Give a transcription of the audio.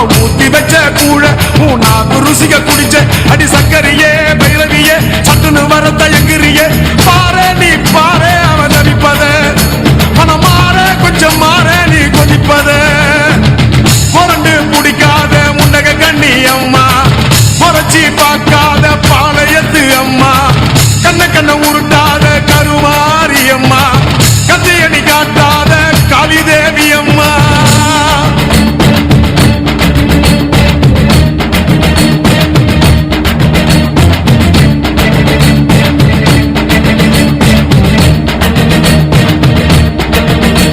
அவ ஊட்டி வச்ச கூழ உன் நாக்கு ருசிக குடிச்ச அடி சக்கரியே பைரவியே சட்டுன்னு வர தயங்குறியே பாரு நீ பாரு அவன் தவிப்பத. பணம் மாற கொஞ்சம் மாற நீ கொதிப்பத. புரண்டு பிடிக்காத முண்டக கண்ணி அம்மா புரட்சி பார்க்க